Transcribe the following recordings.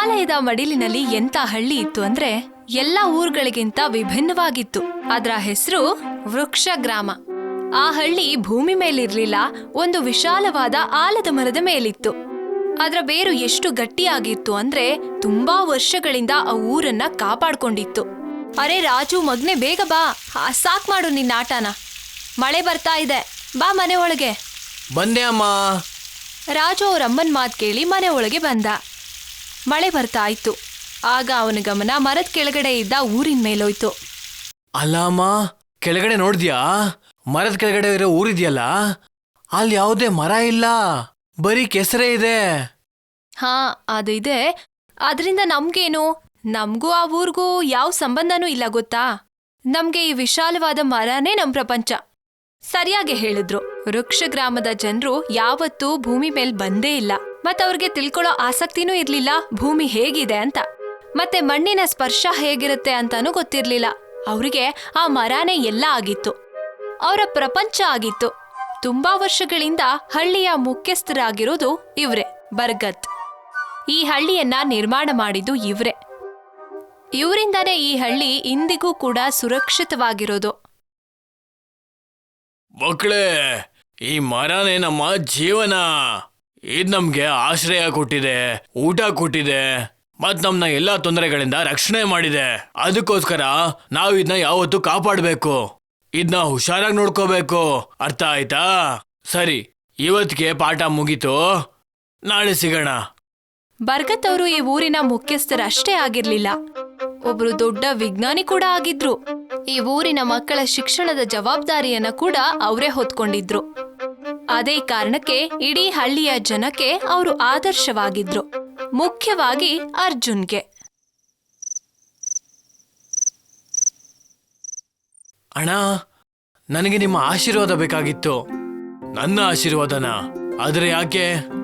ಹಿಮಾಲಯದ ಮಡಿಲಿನಲ್ಲಿ ಎಂತ ಹಳ್ಳಿ ಇತ್ತು ಅಂದ್ರೆ ಎಲ್ಲ ಊರುಗಳಿಗಿಂತ ವಿಭಿನ್ನವಾಗಿತ್ತು. ಅದರ ಹೆಸರು ವೃಕ್ಷ ಗ್ರಾಮ ಆ ಹಳ್ಳಿ ಭೂಮಿ ಮೇಲಿರ್ಲಿಲ್ಲ ಒಂದು ವಿಶಾಲವಾದ ಆಲದ ಮರದ ಮೇಲಿತ್ತು. ಅದರ ಬೇರು ಎಷ್ಟು ಗಟ್ಟಿಯಾಗಿತ್ತು ಅಂದ್ರೆ ತುಂಬಾ ವರ್ಷಗಳಿಂದ ಆ ಊರನ್ನ ಕಾಪಾಡ್ಕೊಂಡಿತ್ತು. ಅರೆ ರಾಜು ಮಗ್ನೆ ಬೇಗ ಬಾ. ಸಾಕ್ ಮಾಡು ನಿನ್ನ ಆಟನ. ಮಳೆ ಬರ್ತಾ ಇದೆ. ಬಾ ಮನೆ ಒಳಗೆ. ಬಂದೆ ಅಮ್ಮ. ರಾಜು ಅವ್ರ ಅಮ್ಮನ್ ಮಾತು ಕೇಳಿ ಮನೆ ಒಳಗೆ ಬಂದ. ಮಳೆ ಬರ್ತಾ ಇತ್ತು. ಆಗ ಅವನ ಗಮನ ಮರದ ಕೆಳಗಡೆ ಇದ್ದ ಊರಿನ ಮೇಲೋಯ್ತು. ಅಲ್ಲಾಮ ಕೆಳಗಡೆ ನೋಡಿದ್ಯಾ? ಮರದ ಕೆಳಗಡೆ ಇರೋ ಊರಿದ್ಯಲ್ಲ ಅಲ್ಲಿ ಯಾವುದೇ ಮರ ಇಲ್ಲ. ಬರೀ ಕೆಸರೇ ಇದೆ. ಹಾ ಅದು ಇದೆ. ಅದರಿಂದ ನಮ್ಗೇನು? ನಮಗೂ ಆ ಊರಿಗೂ ಯಾವ ಸಂಬಂಧನೂ ಇಲ್ಲ ಗೊತ್ತಾ? ನಮ್ಗೆ ಈ ವಿಶಾಲವಾದ ಮರನೇ ನಮ್ ಪ್ರಪಂಚ. ಸರಿಯಾಗಿ ಹೇಳಿದ್ರು. ವೃಕ್ಷ ಗ್ರಾಮದ ಜನರು ಯಾವತ್ತೂ ಭೂಮಿ ಮೇಲ್ ಬಂದೇ ಇಲ್ಲ. ಮತ್ ಅವ್ರಿಗೆ ತಿಳ್ಕೊಳ್ಳೋ ಆಸಕ್ತಿನೂ ಇರ್ಲಿಲ್ಲ, ಭೂಮಿ ಹೇಗಿದೆ ಅಂತ. ಮತ್ತೆ ಮಣ್ಣಿನ ಸ್ಪರ್ಶ ಹೇಗಿರುತ್ತೆ ಅಂತಾನೂ ಗೊತ್ತಿರ್ಲಿಲ್ಲ. ಅವ್ರಿಗೆ ಆ ಮರಾನೇ ಎಲ್ಲ ಆಗಿತ್ತು. ಅವರ ಪ್ರಪಂಚ ಆಗಿತ್ತು. ತುಂಬಾ ವರ್ಷಗಳಿಂದ ಹಳ್ಳಿಯ ಮುಖ್ಯಸ್ಥರಾಗಿರೋದು ಇವ್ರೆ ಬರ್ಗತ್ ಈ ಹಳ್ಳಿಯನ್ನ ನಿರ್ಮಾಣ ಮಾಡಿದ್ದು ಇವ್ರೆ. ಇವರಿಂದಾನೇ ಈ ಹಳ್ಳಿ ಇಂದಿಗೂ ಕೂಡ ಸುರಕ್ಷಿತವಾಗಿರೋದು. ಮಕ್ಕಳೇ ಈ ಮರನೇ ನಮ್ಮ ಜೀವನ. ಇದ್ ನಮ್ಗೆ ಆಶ್ರಯ ಕೊಟ್ಟಿದೆ, ಊಟ ಕೊಟ್ಟಿದೆ ಮತ್ ನಮ್ನ ಎಲ್ಲಾ ತೊಂದರೆಗಳಿಂದ ರಕ್ಷಣೆ ಮಾಡಿದೆ. ಅದಕ್ಕೋಸ್ಕರ ನಾವು ಇದನ್ನ ಯಾವತ್ತು ಕಾಪಾಡಬೇಕು. ಇದನ್ನ ಹುಷಾರಾಗಿ ನೋಡ್ಕೋಬೇಕು. ಅರ್ಥ ಆಯ್ತಾ? ಸರಿ, ಇವತ್ತಿಗೆ ಪಾಠ ಮುಗೀತು. ನಾಳೆ ಸಿಗೋಣ. ಬರ್ಗತ್ ಅವರು ಈ ಊರಿನ ಮುಖ್ಯಸ್ಥರಷ್ಟೇ ಆಗಿರ್ಲಿಲ್ಲ. ಒಬ್ರು ದೊಡ್ಡ ವಿಜ್ಞಾನಿ ಕೂಡ ಆಗಿದ್ರು. ಈ ಊರಿನ ಮಕ್ಕಳ ಶಿಕ್ಷಣದ ಜವಾಬ್ದಾರಿಯನ್ನ ಕೂಡ ಅವರೇ ಹೊತ್ಕೊಂಡಿದ್ರು. ಅದೇ ಕಾರಣಕ್ಕೆ ಇಡೀ ಹಳ್ಳಿಯ ಜನಕ್ಕೆ ಅವರು ಆದರ್ಶವಾಗಿದ್ರು. ಮುಖ್ಯವಾಗಿ ಅರ್ಜುನ್ಗೆ. ಅಣ್ಣ, ನನಗೆ ನಿಮ್ಮ ಆಶೀರ್ವಾದ ಬೇಕಾಗಿತ್ತು. ನನ್ನ ಆಶೀರ್ವಾದನ? ಆದರೆ ಯಾಕೆ?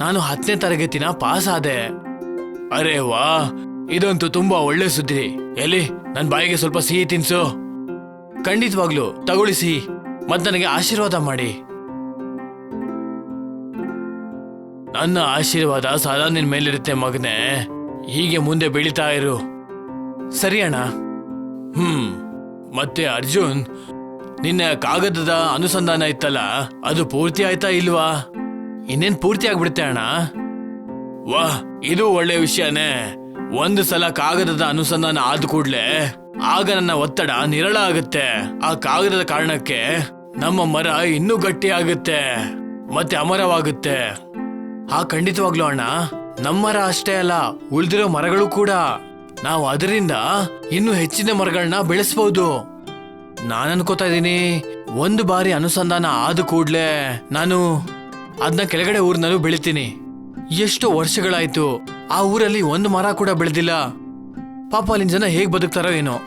ನಾನು ಹತ್ತನೇ ತರಗತಿನ ಪಾಸ್ ಆದೆ. ಅರೆ ವಾ, ಇದಂತೂ ತುಂಬಾ ಒಳ್ಳೆ ಸುದ್ದಿ. ಎಲ್ಲಿ, ನನ್ ಬಾಯಿಗೆ ಸ್ವಲ್ಪ ಸಿಹಿ ತಿನ್ಸು. ಖಂಡಿತವಾಗ್ಲು, ತಗೊಳ್ಳಿ ಸಿಹಿ. ಮತ್ ನನಗೆ ಆಶೀರ್ವಾದ ಮಾಡಿ. ನನ್ನ ಆಶೀರ್ವಾದ ಸದಾ ನಿನ್ ಮೇಲಿರುತ್ತೆ ಮಗನೇ. ಹೀಗೆ ಮುಂದೆ ಬೆಳೀತಾ ಇರು. ಸರಿ ಅಣ್ಣ. ಹ್ಮ್, ಮತ್ತೆ ಅರ್ಜುನ್, ನಿನ್ನ ಕಾಗದದ ಅನುಸಂಧಾನ ಇತ್ತಲ್ಲ, ಅದು ಪೂರ್ತಿ ಆಯ್ತಾ ಇಲ್ವಾ? ಇನ್ನೇನ್ ಪೂರ್ತಿ ಆಗ್ಬಿಡುತ್ತೆ ಅಣ್ಣ? ವಾಹ್, ಇದು ಒಳ್ಳೆ ವಿಷಯನೇ. ಒಂದು ಸಲ ಕಾಗದದ ಅನುಸಂಧಾನ ಆದ ಕೂಡ್ಲೆ ಆಗ ನನ್ನ ಒತ್ತಡ ನಿರಳ ಆಗುತ್ತೆ. ಆ ಕಾಗದದ ಕಾರಣಕ್ಕೆ ನಮ್ಮ ಮರ ಇನ್ನೂ ಗಟ್ಟಿ ಆಗುತ್ತೆ. ಮತ್ತೆ ಅಮರವಾಗುತ್ತೆ. ಆ ಖಂಡಿತವಾಗ್ಲೂ ಅಣ್ಣ. ನಮ್ಮ ಮರ ಅಷ್ಟೇ ಅಲ್ಲ, ಉಳಿದಿರೋ ಮರಗಳು ಕೂಡ. ನಾವು ಅದರಿಂದ ಇನ್ನೂ ಹೆಚ್ಚಿನ ಮರಗಳನ್ನ ಬೆಳೆಸಬಹುದು ನಾನು ಅನ್ಕೋತಾ ಇದ್ದೀನಿ. ಒಂದು ಬಾರಿ ಅನುಸಂಧಾನ ಆದ ಕೂಡ್ಲೆ ನಾನು ಅದನ್ನ ಕೆಳಗಡೆ ಊರಿನಲ್ಲೂ ಬೆಳಿತೀನಿ. ಎಷ್ಟೋ ವರ್ಷಗಳಾಯ್ತು ಆ ಊರಲ್ಲಿ ಒಂದು ಮರ ಕೂಡ ಬೆಳೆದಿಲ್ಲ. ಪಾಪ ಅಲ್ಲಿನ ಜನ ಹೇಗ್ ಬದುಕ್ತಾರೋ ಏನೋ.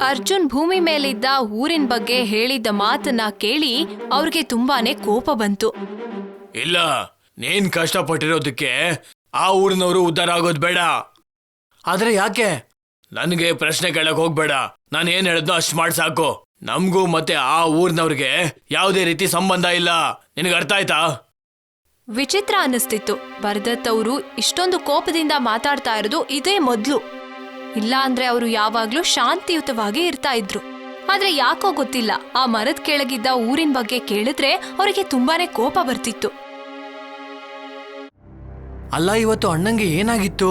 ಅರ್ಜುನ್ ಭೂಮಿ ಮೇಲಿದ್ದ ಊರಿನ ಬಗ್ಗೆ ಹೇಳಿದ್ದ ಮಾತನ್ನ ಕೇಳಿ ಅವ್ರಿಗೆ ತುಂಬಾನೇ ಕೋಪ ಬಂತು. ಇಲ್ಲ ನೀನ್ ಕಷ್ಟಪಟ್ಟಿರೋದಕ್ಕೆ ಆ ಊರಿನವರು ಉದ್ಧಾರ ಆಗೋದ್ ಬೇಡ. ಆದ್ರೆ ಯಾಕೆ? ನನಗೆ ಪ್ರಶ್ನೆ ಕೇಳಕ್ ಹೋಗ್ಬೇಡ. ನಾನು ಏನ್ ಹೇಳಿದ್ನೋ ಅಷ್ಟು ಮಾಡಿ ಸಾಕು. ನಮಗೂ ಮತ್ತೆ ಆ ಊರಿನವ್ರಿಗೆ ಯಾವುದೇ ರೀತಿ ಸಂಬಂಧ ಇಲ್ಲ. ನಿನಗೆ ಅರ್ಥ ಆಯ್ತಾ? ವಿಚಿತ್ರ ಅನ್ನಿಸ್ತಿತ್ತು. ಭರದತ್ ಅವರು ಇಷ್ಟೊಂದು ಕೋಪದಿಂದ ಮಾತಾಡ್ತಾ ಇರೋದು ಇದೇ ಮೊದಲು. ಇಲ್ಲ ಅಂದ್ರೆ ಅವರು ಯಾವಾಗ್ಲೂ ಶಾಂತಿಯುತವಾಗಿ ಇರ್ತಾ ಇದ್ರು. ಆದ್ರೆ ಯಾಕೋ ಗೊತ್ತಿಲ್ಲ ಆ ಮರದ ಕೆಳಗಿದ್ದ ಊರಿನ ಬಗ್ಗೆ ಕೇಳಿದ್ರೆ ಅವರಿಗೆ ತುಂಬಾನೇ ಕೋಪ ಬರ್ತಿತ್ತು. ಅಲ್ಲ ಇವತ್ತು ಅಣ್ಣಂಗೆ ಏನಾಗಿತ್ತು?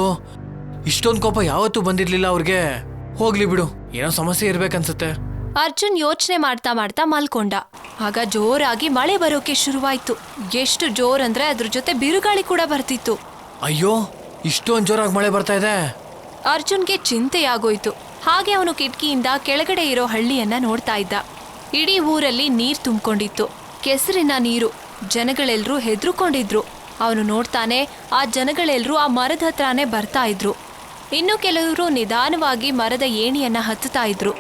ಇಷ್ಟೊಂದು ಕೋಪ ಯಾವತ್ತೂ ಬಂದಿರ್ಲಿಲ್ಲ ಅವ್ರಿಗೆ. ಹೋಗ್ಲಿ ಬಿಡು ಏನೋ ಸಮಸ್ಯೆ ಇರ್ಬೇಕನ್ಸುತ್ತೆ. ಅರ್ಜುನ್ ಯೋಚನೆ ಮಾಡ್ತಾ ಮಾಡ್ತಾ ಮಲ್ಕೊಂಡ. ಆಗ ಜೋರಾಗಿ ಮಳೆ ಬರೋಕೆ ಶುರುವಾಯ್ತು. ಎಷ್ಟು ಜೋರ್ ಅಂದ್ರೆ ಅದ್ರ ಜೊತೆ ಬಿರುಗಾಳಿ ಕೂಡ ಬರ್ತಿತ್ತು. ಅಯ್ಯೋ ಇಷ್ಟೊಂದು ಜೋರಾಗಿ ಮಳೆ ಬರ್ತಾ ಇದೆ. ಅರ್ಜುನ್ಗೆ ಚಿಂತೆಯಾಗೋಯ್ತು. ಹಾಗೆ ಅವನು ಕಿಟಕಿಯಿಂದ ಕೆಳಗಡೆ ಇರೋ ಹಳ್ಳಿಯನ್ನ ನೋಡ್ತಾ ಇದ್ದ. ಇಡೀ ಊರಲ್ಲಿ ನೀರ್ ತುಂಬಿಕೊಂಡಿತ್ತು. ಕೆಸರಿನ ನೀರು. ಜನಗಳೆಲ್ಲರೂ ಹೆದ್ರುಕೊಂಡಿದ್ರು. ಅವನು ನೋಡ್ತಾನೆ ಆ ಜನಗಳೆಲ್ಲರೂ ಆ ಮರದ ಹತ್ರನೇ ಬರ್ತಾ ಇದ್ರು. ಇನ್ನು ಕೆಲವರು ನಿಧಾನವಾಗಿ ಮರದ ಏಣಿಯನ್ನ ಹತ್ತುತ್ತಾ ಇದ್ರು.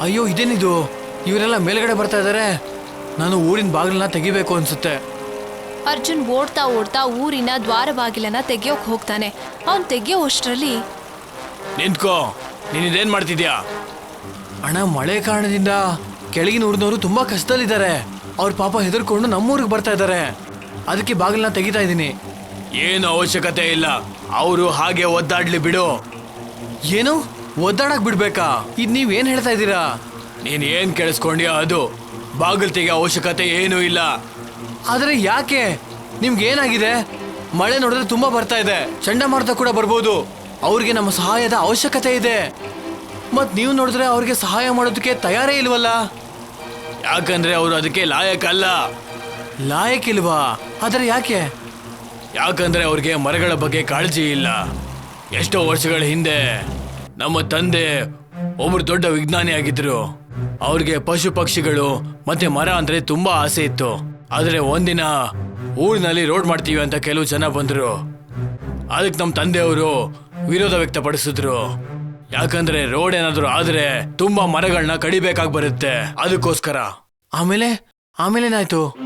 ಅಯ್ಯೋ ಇದೇನಿದು? ಇವರೆಲ್ಲ ಮೇಲ್ಗಡೆ ಬರ್ತಾ ಇದಾರೆ. ನಾನು ಊರಿನ ಬಾಗಿಲನ್ನ ತೆಗಿಬೇಕು ಅನ್ಸುತ್ತೆ. ಅರ್ಜುನ್ ಓಡ್ತಾ ಓಡ್ತಾ ಊರಿನ ದ್ವಾರ ಬಾಗಿಲನ್ನ ತೆಗಿಯೋಕ್ ಹೋಗ್ತಾನೆ. ಅವನ್ ತೆಗಿಯೋ ಅಷ್ಟರಲ್ಲಿ ನಿಂತ್ಕೋ. ನೀನ್ ಇದೇನ್ ಮಾಡ್ತಿದ್ಯಾ? ಅಣ್ಣ ಮಳೆ ಕಾರಣದಿಂದ ಕೆಳಗಿನ ಊರಿನವರು ತುಂಬಾ ಕಷ್ಟದಲ್ಲಿದ್ದಾರೆ. ಅವ್ರ ಪಾಪ ಹೆದರ್ಕೊಂಡು ನಮ್ಮೂರಿಗೆ ಬರ್ತಾ ಇದ್ದಾರೆ. ಅದಕ್ಕೆ ಬಾಗಿಲನ್ನ ತೆಗಿತಾ ಇದ್ದೀನಿ. ಏನು ಅವಶ್ಯಕತೆ ಇಲ್ಲ. ಅವರು ಹಾಗೆ ಒದ್ದಾಡ್ಲಿ ಬಿಡು. ಏನು? ಒದ್ದಾಡಕ್ ಬಿಡ್ಬೇಕಾ? ಇದ್ ನೀವ್ ಏನ್ ಹೇಳ್ತಾ ಇದ್ದೀರಾ? ನೀನ್ ಏನ್ ಕೇಳಿಸ್ಕೊಂಡ್ಯೋ ಅದು? ಬಾಗಿಲು ತೆಗೆ ಅವಶ್ಯಕತೆ ಏನೂ ಇಲ್ಲ. ಆದರೆ ಯಾಕೆ? ನಿಮ್ಗೆ ಏನಾಗಿದೆ ಮಳೆ ನೋಡಿದ್ರೆ ತುಂಬಾ ಬರ್ತಾ ಇದೆ. ಚಂಡಮಾರುತ ಕೂಡ ಬರ್ಬೋದು. ಅವ್ರಿಗೆ ನಮ್ಮ ಸಹಾಯದ ಅವಶ್ಯಕತೆ ಇದೆ. ಮತ್ ನೀವು ನೋಡಿದ್ರೆ ಅವ್ರಿಗೆ ಸಹಾಯ ಮಾಡೋದಕ್ಕೆ ತಯಾರೇ ಇಲ್ವಲ್ಲ? ಯಾಕಂದ್ರೆ ಅವರು ಅದಕ್ಕೆ ಲಾಯಕ್ ಅಲ್ಲ. ಲಾಯಕ್ ಇಲ್ವಾ? ಆದರೆ ಯಾಕೆ? ಯಾಕಂದ್ರೆ ಅವ್ರಿಗೆ ಮರಗಳ ಬಗ್ಗೆ ಕಾಳಜಿ ಇಲ್ಲ. ಎಷ್ಟೋ ವರ್ಷಗಳ ಹಿಂದೆ ನಮ್ಮ ತಂದೆ ಒಬ್ರು ದೊಡ್ಡ ವಿಜ್ಞಾನಿ ಆಗಿದ್ರು ಅವ್ರಿಗೆ ಪಶು ಪಕ್ಷಿಗಳು ಮತ್ತೆ ಮರ ಅಂದ್ರೆ ತುಂಬಾ ಆಸೆ ಇತ್ತು. ಆದ್ರೆ ಒಂದಿನ ಊರಿನಲ್ಲಿ ರೋಡ್ ಮಾಡ್ತೀವಿ ಅಂತ ಕೆಲವು ಜನ ಬಂದ್ರು. ಅದಕ್ಕೆ ನಮ್ಮ ತಂದೆಯವರು ವಿರೋಧ ವ್ಯಕ್ತಪಡಿಸಿದ್ರು. ಯಾಕಂದ್ರೆ ರೋಡ್ ಏನಾದ್ರು ಆದ್ರೆ ತುಂಬಾ ಮರಗಳನ್ನ ಕಡಿಬೇಕಾಗಿ ಬರುತ್ತೆ. ಅದಕ್ಕೋಸ್ಕರ. ಆಮೇಲೆ ಆಮೇಲೇನಾಯ್ತು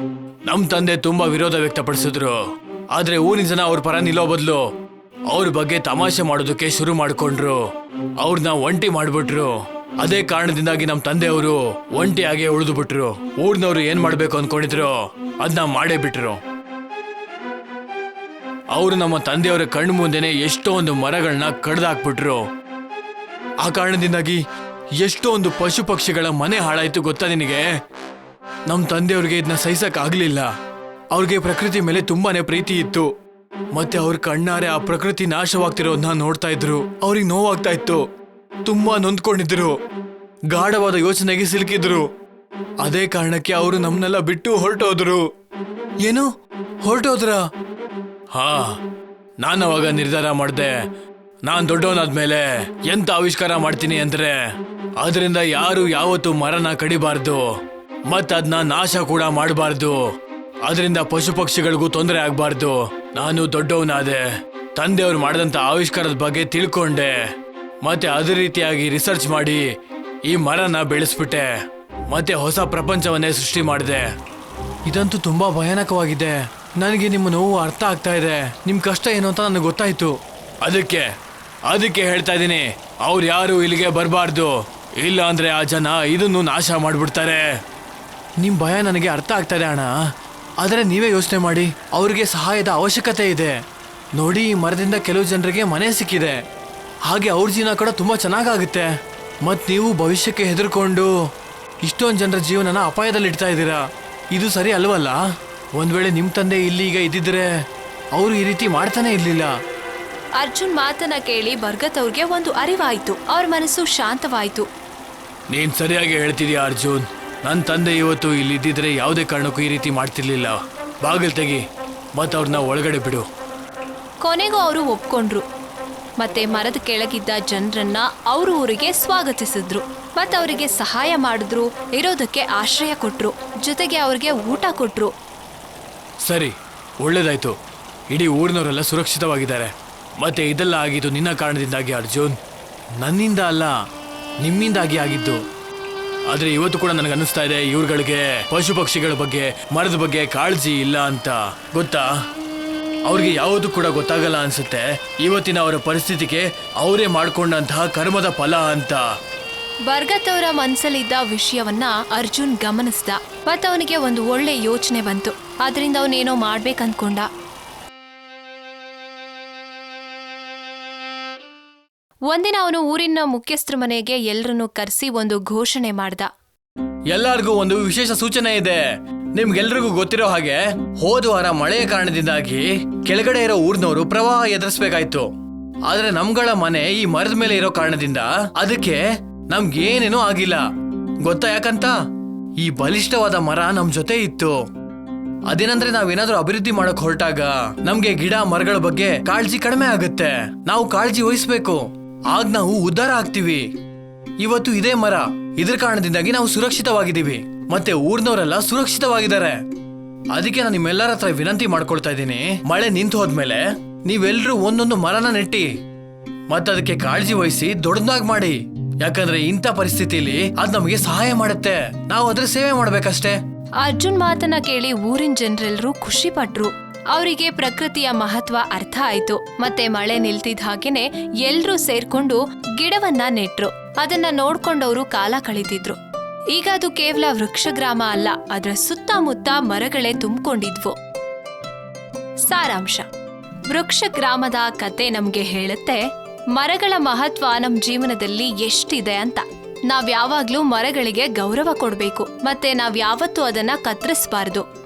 ನಮ್ ತಂದೆ ತುಂಬಾ ವಿರೋಧ ವ್ಯಕ್ತಪಡಿಸಿದ್ರು. ಆದ್ರೆ ಊರಿನ ಜನ ಅವ್ರ ಪರ ನಿಲ್ಲೋ ಬದಲು ಅವ್ರ ಬಗ್ಗೆ ತಮಾಷೆ ಮಾಡೋದಕ್ಕೆ ಶುರು ಮಾಡ್ಕೊಂಡ್ರು. ಅವ್ರನ್ನ ಒಂಟಿ ಮಾಡ್ಬಿಟ್ರು. ಅದೇ ಕಾರಣದಿಂದಾಗಿ ನಮ್ಮ ತಂದೆಯವರು ಒಂಟಿಯಾಗೆ ಉಳಿದು ಬಿಟ್ರು. ಊರ್ನವ್ರು ಏನ್ ಮಾಡ್ಬೇಕು ಅನ್ಕೊಂಡಿದ್ರು ಅದನ್ನ ಮಾಡೇ ಬಿಟ್ರು. ಅವರು ನಮ್ಮ ತಂದೆಯವರ ಕಣ್ಣು ಮುಂದೆನೆ ಎಷ್ಟೊಂದು ಮರಗಳನ್ನ ಕಡ್ದಾಕ್ಬಿಟ್ರು. ಆ ಕಾರಣದಿಂದಾಗಿ ಎಷ್ಟೊಂದು ಪಶು ಪಕ್ಷಿಗಳ ಮನೆ ಹಾಳಾಯ್ತು ಗೊತ್ತಾ ನಿನಗೆ? ನಮ್ಮ ತಂದೆಯವ್ರಿಗೆ ಇದನ್ನ ಸಹಿಸಕ್ ಆಗ್ಲಿಲ್ಲ ಅವ್ರಿಗೆ ಪ್ರಕೃತಿ ಮೇಲೆ ತುಂಬಾನೇ ಪ್ರೀತಿ ಇತ್ತು. ಮತ್ತೆ ಅವ್ರ ಕಣ್ಣಾರೆ ಆ ಪ್ರಕೃತಿ ನಾಶವಾಗ್ತಿರೋದನ್ನ ನೋಡ್ತಾ ಇದ್ರು. ಅವ್ರಿಗೆ ನೋವಾಗ್ತಾ ಇತ್ತು. ತುಂಬಾ ನೊಂದ್ಕೊಂಡಿದ್ರು. ಗಾಢವಾದ ಯೋಚನೆಗೆ ಸಿಲುಕಿದ್ರು. ಅದೇ ಕಾರಣಕ್ಕೆ ಅವರು ನಮ್ಮನ್ನೆಲ್ಲ ಬಿಟ್ಟು ಹೊರಟೋದ್ರು. ಏನು? ಹೊರಟೋದ್ರ? ಹಾ, ನಾನು ಅವಾಗ ನಿರ್ಧಾರ ಮಾಡಿದೆ. ನಾನ್ ದೊಡ್ಡವನಾದ್ಮೇಲೆ ಎಂತ ಆವಿಷ್ಕಾರ ಮಾಡ್ತೀನಿ ಅಂದ್ರೆ, ಅದರಿಂದ ಯಾರು ಯಾವತ್ತು ಮರನ ಕಡಿಬಾರ್ದು. ಅದನ್ನ ನಾಶ ಕೂಡ ಮಾಡಬಾರ್ದು. ಅದರಿಂದ ಪಶು ಪಕ್ಷಿಗಳಿಗೂ ತೊಂದರೆ ಆಗಬಾರ್ದು. ನಾನು ದೊಡ್ಡವನಾದೆ. ತಂದೆಯವ್ರು ಮಾಡಿದಂತ ಆವಿಷ್ಕಾರದ ಬಗ್ಗೆ ತಿಳ್ಕೊಂಡೆ. ಮತ್ತೆ ಅದೇ ರೀತಿಯಾಗಿ ರಿಸರ್ಚ್ ಮಾಡಿ ಈ ಮರನ ಬೆಳೆಸ್ಬಿಟ್ಟೆ. ಮತ್ತೆ ಹೊಸ ಪ್ರಪಂಚವನ್ನೇ ಸೃಷ್ಟಿ ಮಾಡಿದೆ. ಇದಂತೂ ತುಂಬಾ ಭಯಾನಕವಾಗಿದೆ. ನನಗೆ ನಿಮ್ಮ ನೋವು ಅರ್ಥ ಆಗ್ತಾ ಇದೆ. ನಿಮ್ ಕಷ್ಟ ಏನು ಅಂತ ನನಗೆ ಗೊತ್ತಾಯ್ತು. ಅದಕ್ಕೆ ಅದಕ್ಕೆ ಹೇಳ್ತಾ ಇದ್ದೀನಿ. ಅವ್ರು ಯಾರು ಇಲ್ಲಿಗೆ ಬರಬಾರ್ದು. ಇಲ್ಲ ಅಂದ್ರೆ ಆ ಜನ ಇದನ್ನು ನಾಶ ಮಾಡ್ಬಿಡ್ತಾರೆ. ನಿಮ್ ಭಯ ನನಗೆ ಅರ್ಥ ಆಗ್ತಾ ಅಣ್ಣ. ಆದರೆ ನೀವೇ ಯೋಚನೆ ಮಾಡಿ. ಅವರಿಗೆ ಸಹಾಯದ ಅವಶ್ಯಕತೆ ಇದೆ. ನೋಡಿ, ಈ ಮರದಿಂದ ಕೆಲವು ಜನರಿಗೆ ಮನೆ ಸಿಕ್ಕಿದೆ. ಹಾಗೆ ಅವ್ರ ಜೀವನ ಕೂಡ ತುಂಬಾ ಚೆನ್ನಾಗಾಗುತ್ತೆ. ಮತ್ ನೀವು ಭವಿಷ್ಯಕ್ಕೆ ಹೆದರ್ಕೊಂಡು ಇಷ್ಟೊಂದು ಜನರ ಜೀವನನ ಅಪಾಯದಲ್ಲಿ ಇಡ್ತಾ ಇದ್ದೀರಾ? ಇದು ಸರಿ ಅಲ್ವಲ್ಲ? ಒಂದ್ ವೇಳೆ ನಿಮ್ ತಂದೆ ಇಲ್ಲಿ ಈಗ ಇದ್ದಿದ್ರೆ ಅವರು ಈ ರೀತಿ ಮಾಡ್ತಾನೆ ಇರ್ಲಿಲ್ಲ. ಅರ್ಜುನ್ ಮಾತನ್ನ ಕೇಳಿ ಬರ್ಗತ್ ಅವ್ರಿಗೆ ಒಂದು ಅರಿವಾಯ್ತು. ಅವ್ರ ಮನಸ್ಸು ಶಾಂತವಾಯ್ತು. ನೀನ್ ಸರಿಯಾಗಿ ಹೇಳ್ತಿದ್ಯಾ ಅರ್ಜುನ್? ನನ್ನ ತಂದೆ ಇವತ್ತು ಇಲ್ಲಿ ಇದ್ದಿದ್ರೆ ಯಾವುದೇ ಕಾರಣಕ್ಕೂ ಈ ರೀತಿ ಮಾಡ್ತಿರ್ಲಿಲ್ಲ. ಬಾಗಿಲು ತೆಗಿ ಮತ್ತು ಅವ್ರನ್ನ ಒಳಗಡೆ ಬಿಡು. ಕೊನೆಗೂ ಅವರು ಒಪ್ಕೊಂಡ್ರು. ಮತ್ತೆ ಮರದ ಕೆಳಗಿದ್ದ ಜನರನ್ನ ಅವ್ರ ಊರಿಗೆ ಸ್ವಾಗತಿಸಿದ್ರು. ಮತ್ತೆ ಅವರಿಗೆ ಸಹಾಯ ಮಾಡಿದ್ರು, ಇರೋದಕ್ಕೆ ಆಶ್ರಯ ಕೊಟ್ರು, ಜೊತೆಗೆ ಅವ್ರಿಗೆ ಊಟ ಕೊಟ್ರು. ಸರಿ, ಒಳ್ಳೇದಾಯ್ತು. ಇಡೀ ಊರಿನವರೆಲ್ಲ ಸುರಕ್ಷಿತವಾಗಿದ್ದಾರೆ. ಮತ್ತೆ ಇದೆಲ್ಲ ಆಗಿದ್ದು ನಿನ್ನ ಕಾರಣದಿಂದಾಗಿ ಅರ್ಜುನ್. ನನ್ನಿಂದ ಅಲ್ಲ, ನಿಮ್ಮಿಂದಾಗಿ ಆಗಿದ್ದು. ಆದ್ರೆ ಇವತ್ತು ಕೂಡ ನನಗೆ ಅನಿಸ್ತಾ ಇದೆ ಇವ್ರುಗಳಿಗೆ ಪಶು ಪಕ್ಷಿಗಳ ಬಗ್ಗೆ, ಮರದ ಬಗ್ಗೆ ಕಾಳಜಿ ಇಲ್ಲ ಅಂತ. ಗೊತ್ತಾ? ಅವ್ರಿಗೆ ಯಾವುದು ಕೂಡ ಗೊತ್ತಾಗಲ್ಲ ಅನ್ಸುತ್ತೆ. ಇವತ್ತಿನ ಅವರ ಪರಿಸ್ಥಿತಿಗೆ ಅವರೇ ಮಾಡ್ಕೊಂಡಂತಹ ಕರ್ಮದ ಫಲ ಅಂತ. ಬರ್ಗತ್ ಅವರ ಮನ್ಸಲ್ಲಿದ್ದ ವಿಷಯವನ್ನ ಅರ್ಜುನ್ ಗಮನಿಸ್ದ. ಮತ್ತೆ ಅವನಿಗೆ ಒಂದು ಒಳ್ಳೆ ಯೋಚನೆ ಬಂತು. ಅದರಿಂದ ಅವನೇನೋ ಮಾಡ್ಬೇಕಂದ್ಕೊಂಡ ಒಂದಿನ ಅವನು ಊರಿನ ಮುಖ್ಯಸ್ಥರ ಮನೆಗೆ ಎಲ್ಲರನ್ನೂ ಕರೆಸಿ ಒಂದು ಘೋಷಣೆ ಮಾಡ್ದ. ಎಲ್ಲರಿಗೂ ಒಂದು ವಿಶೇಷ ಸೂಚನೆ ಇದೆ. ನಿಮ್ಗೆಲ್ರಿಗೂ ಗೊತ್ತಿರೋ ಹಾಗೆ ಹೋದ ವಾರ ಮಳೆಯ ಕಾರಣದಿಂದಾಗಿ ಕೆಳಗಡೆ ಇರೋ ಊರ್ನವರು ಪ್ರವಾಹ ಎದುರಿಸ್ಬೇಕಾಯ್ತು. ಆದ್ರೆ ನಮ್ಗಳ ಮನೆ ಈ ಮರದ ಮೇಲೆ ಇರೋ ಕಾರಣದಿಂದ ಅದಕ್ಕೆ ನಮ್ಗೇನೇನೂ ಆಗಿಲ್ಲ. ಗೊತ್ತಾ ಯಾಕಂತ? ಈ ಬಲಿಷ್ಠವಾದ ಮರ ನಮ್ ಜೊತೆ ಇತ್ತು. ಅದೇನಂದ್ರೆ ನಾವೇನಾದ್ರೂ ಅಭಿವೃದ್ಧಿ ಮಾಡಕ್ ಹೊರಟಾಗ ನಮ್ಗೆ ಗಿಡ ಮರಗಳ ಬಗ್ಗೆ ಕಾಳಜಿ ಕಡಿಮೆ ಆಗುತ್ತೆ. ನಾವು ಕಾಳಜಿ ವಹಿಸ್ಬೇಕು. ಆಗ ನಾವು ಉದ್ದಾರ ಆಗ್ತೀವಿ. ಇವತ್ತು ಇದೇ ಮರ. ಇದ್ರ ಕಾರಣದಿಂದಾಗಿ ನಾವು ಸುರಕ್ಷಿತವಾಗಿದ್ದೀವಿ. ಮತ್ತೆ ಊರ್ನವರೆಲ್ಲ ಸುರಕ್ಷಿತವಾಗಿದ್ದಾರೆ. ಅದಕ್ಕೆ ನಾನು ನಿಮ್ಮೆಲ್ಲರ ಹತ್ರ ವಿನಂತಿ ಮಾಡ್ಕೊಳ್ತಾ ಇದ್ದೀನಿ. ಮಳೆ ನಿಂತು ಹೋದ್ಮೇಲೆ ನೀವೆಲ್ಲರೂ ಒಂದೊಂದು ಮರನ ನೆಟ್ಟಿ. ಅದಕ್ಕೆ ಕಾಳಜಿ ವಹಿಸಿ ದೊಡ್ಡದಾಗಿ ಮಾಡಿ. ಯಾಕಂದ್ರೆ ಇಂಥ ಪರಿಸ್ಥಿತಿಲಿ ಅದ್ ನಮಗೆ ಸಹಾಯ ಮಾಡುತ್ತೆ. ನಾವು ಅದ್ರ ಸೇವೆ ಮಾಡ್ಬೇಕಷ್ಟೇ. ಅರ್ಜುನ್ ಮಾತನ್ನ ಕೇಳಿ ಊರಿನ ಜನರೆಲ್ಲರೂ ಖುಷಿ ಪಟ್ರು. ಅವರಿಗೆ ಪ್ರಕೃತಿಯ ಮಹತ್ವ ಅರ್ಥ ಆಯ್ತು. ಮತ್ತೆ ಮಳೆ ನಿಲ್ತಿದ್ ಹಾಗೇನೆ ಎಲ್ರೂ ಸೇರ್ಕೊಂಡು ಗಿಡವನ್ನ ನೆಟ್ರು. ಅದನ್ನ ನೋಡ್ಕೊಂಡವರು ಕಾಲ ಕಳೀತಿದ್ರು ಈಗ ಅದು ಕೇವಲ ವೃಕ್ಷ ಗ್ರಾಮ ಅಲ್ಲ, ಅದರ ಸುತ್ತಮುತ್ತ ಮರಗಳೇ ತುಂಬಿಕೊಂಡಿದ್ವು. ಸಾರಾಂಶ. ವೃಕ್ಷ ಗ್ರಾಮದ ಕತೆ ನಮ್ಗೆ ಹೇಳುತ್ತೆ, ಮರಗಳ ಮಹತ್ವ ನಮ್ ಜೀವನದಲ್ಲಿ ಎಷ್ಟಿದೆ ಅಂತ. ನಾವ್ ಯಾವಾಗ್ಲೂ ಮರಗಳಿಗೆ ಗೌರವ ಕೊಡಬೇಕು, ಮತ್ತೆ ನಾವ್ ಯಾವತ್ತೂ ಅದನ್ನ ಕತ್ತರಿಸಬಾರ್ದು.